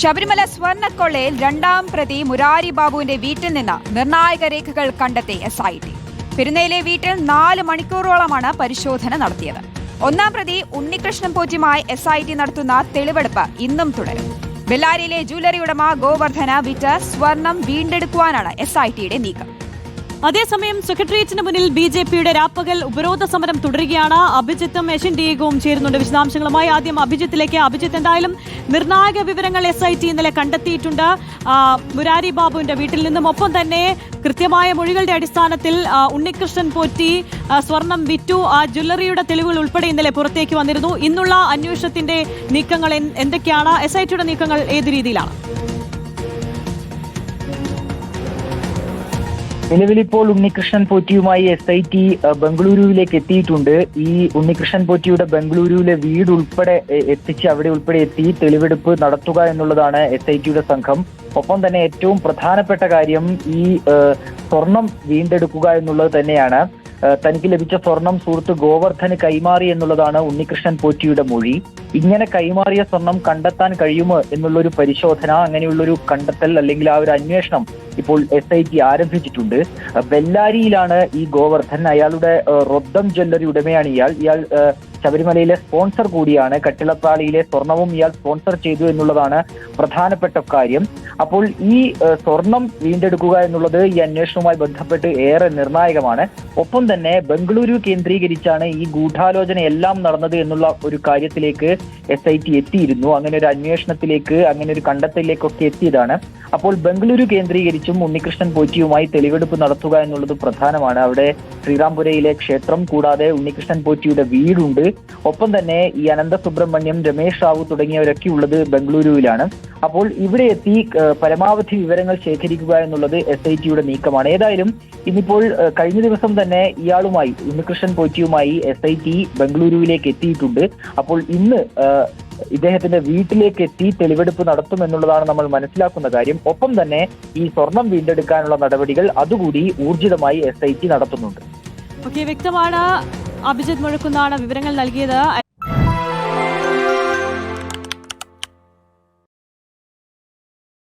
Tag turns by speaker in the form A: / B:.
A: ശബരിമല സ്വർണക്കൊള്ളയിൽ രണ്ടാം പ്രതി മുരാരി ബാബുവിന്റെ വീട്ടിൽ നിന്ന് നിർണായക രേഖകൾ കണ്ടെത്തി എസ് ഐ ടി പെരുന്നയിലെ വീട്ടിൽ നാല് മണിക്കൂറോളമാണ് പരിശോധന നടത്തിയത്. ഒന്നാം പ്രതി ഉണ്ണികൃഷ്ണൻ പോറ്റിയുമായി എസ് ഐ ടി നടത്തുന്ന തെളിവെടുപ്പ് ഇന്നും തുടരും. ബെല്ലാരിയിലെ ജ്വല്ലറി ഉടമ ഗോവർദ്ധന വിറ്റ് സ്വർണം വീണ്ടെടുക്കുവാനാണ് എസ് ഐ ടിയുടെ നീക്കം.
B: അതേസമയം സെക്രട്ടേറിയറ്റിന് മുന്നിൽ ബി ജെ പിയുടെ രാപ്പകൽ ഉപരോധ സമരം തുടരുകയാണ്. അഭിജിത്തും എഷൻ ഡിയേഗവും ചേരുന്നുണ്ട്. വിശദാംശങ്ങളുമായി ആദ്യം അഭിജിത്തിലേക്ക്. അഭിജിത്ത് എന്തായാലും നിർണായക വിവരങ്ങൾ എസ് ഐ ടി ഇന്നലെ കണ്ടെത്തിയിട്ടുണ്ട്. മുരാരി ബാബുവിന്റെ വീട്ടിൽ നിന്നും ഒപ്പം തന്നെ കൃത്യമായ മൊഴികളുടെ അടിസ്ഥാനത്തിൽ ഉണ്ണികൃഷ്ണൻ പോറ്റി സ്വർണം വിറ്റു. ആ ജ്വല്ലറിയുടെ തെളിവുകൾ ഉൾപ്പെടെ ഇന്നലെ പുറത്തേക്ക് വന്നിരുന്നു. ഇന്നുള്ള അന്വേഷണത്തിന്റെ നീക്കങ്ങൾ എന്ത്- എന്തൊക്കെയാണ്? എസ് ഐ ടിയുടെ നീക്കങ്ങൾ ഏത് രീതിയിലാണ്?
C: നിലവിലിപ്പോൾ ഉണ്ണികൃഷ്ണൻ പോറ്റിയുമായി എസ് ഐ ടി ബംഗളൂരുവിലേക്ക് എത്തിയിട്ടുണ്ട്. ഈ ഉണ്ണികൃഷ്ണൻ പോറ്റിയുടെ ബംഗളൂരുവിലെ വീട് ഉൾപ്പെടെ എത്തിച്ച് അവിടെ ഉൾപ്പെടെ എത്തി തെളിവെടുപ്പ് നടത്തുക എന്നുള്ളതാണ് എസ് ഐ ടിയുടെ സംഘം. ഒപ്പം തന്നെ ഏറ്റവും പ്രധാനപ്പെട്ട കാര്യം ഈ സ്വർണം വീണ്ടെടുക്കുക എന്നുള്ളത് തന്നെയാണ്. തനിക്ക് ലഭിച്ച സ്വർണം സുഹൃത്ത് ഗോവർദ്ധന് കൈമാറി എന്നുള്ളതാണ് ഉണ്ണികൃഷ്ണൻ പോറ്റിയുടെ മൊഴി. ഇങ്ങനെ കൈമാറിയ സ്വർണം കണ്ടെത്താൻ കഴിയുമോ എന്നുള്ളൊരു പരിശോധന അങ്ങനെയുള്ളൊരു കണ്ടെത്തൽ അല്ലെങ്കിൽ ആ ഒരു അന്വേഷണം ഇപ്പോൾ എസ് ഐ ടി ആരംഭിച്ചിട്ടുണ്ട്. ബെല്ലാരിയിലാണ് ഈ ഗോവർദ്ധൻ. അയാളുടെ റൊദ്ദം ജ്വല്ലറി ഉടമയാണ് ഇയാൾ. ഇയാൾ ശബരിമലയിലെ സ്പോൺസർ കൂടിയാണ്. കട്ടിളപ്പാളിയിലെ സ്വർണവും ഇയാൾ സ്പോൺസർ ചെയ്തു എന്നുള്ളതാണ് പ്രധാനപ്പെട്ട കാര്യം. അപ്പോൾ ഈ സ്വർണം വീണ്ടെടുക്കുക എന്നുള്ളത് ഈ അന്വേഷണവുമായി ബന്ധപ്പെട്ട് ഏറെ നിർണായകമാണ്. ഒപ്പം തന്നെ ബംഗളൂരു കേന്ദ്രീകരിച്ചാണ് ഈ ഗൂഢാലോചന എല്ലാം നടന്നത് എന്നുള്ള ഒരു കാര്യത്തിലേക്ക് എസ് ഐ ടി എത്തിയിരുന്നു. അങ്ങനെ ഒരു അന്വേഷണത്തിലേക്ക് അങ്ങനെ ഒരു കണ്ടെത്തലിലേക്കൊക്കെ എത്തിയതാണ്. അപ്പോൾ ബംഗളൂരു കേന്ദ്രീകരിച്ചും ഉണ്ണികൃഷ്ണൻ പോറ്റിയുമായി തെളിവെടുപ്പ് നടത്തുക എന്നുള്ളത് പ്രധാനമാണ്. അവിടെ ശ്രീരാംപുരയിലെ ക്ഷേത്രം കൂടാതെ ഉണ്ണികൃഷ്ണൻ പോറ്റിയുടെ വീടുണ്ട്. ഒപ്പം തന്നെ ഈ അനന്ത സുബ്രഹ്മണ്യം രമേശ് റാവു തുടങ്ങിയവരൊക്കെ ഉള്ളത് ബംഗളൂരുവിലാണ്. അപ്പോൾ ഇവിടെ എത്തി പരമാവധി വിവരങ്ങൾ ശേഖരിക്കുക എന്നുള്ളത് എസ് ഐ ടിയുടെ നീക്കമാണ്. ഏതായാലും ഇന്നിപ്പോൾ കഴിഞ്ഞ ദിവസം തന്നെ ഇയാളുമായി ഉണ്ണികൃഷ്ണൻ പോറ്റിയുമായി എസ് ഐ ടി ബംഗളൂരുവിലേക്ക് എത്തിയിട്ടുണ്ട്. അപ്പോൾ ഇന്ന് ഇദ്ദേഹത്തിന്റെ വീട്ടിലേക്ക് എത്തി തെളിവെടുപ്പ് നടത്തുമെന്നുള്ളതാണ് നമ്മൾ മനസ്സിലാക്കുന്ന കാര്യം. ഒപ്പം തന്നെ ഈ സ്വർണം വീണ്ടെടുക്കാനുള്ള നടപടികൾ അതുകൂടി ഊർജിതമായി എസ് നടത്തുന്നുണ്ട്.
B: ഓക്കെ വ്യക്തമാണ്. അഭിജിത് മുഴക്കുന്നാണ് വിവരങ്ങൾ നൽകിയത്.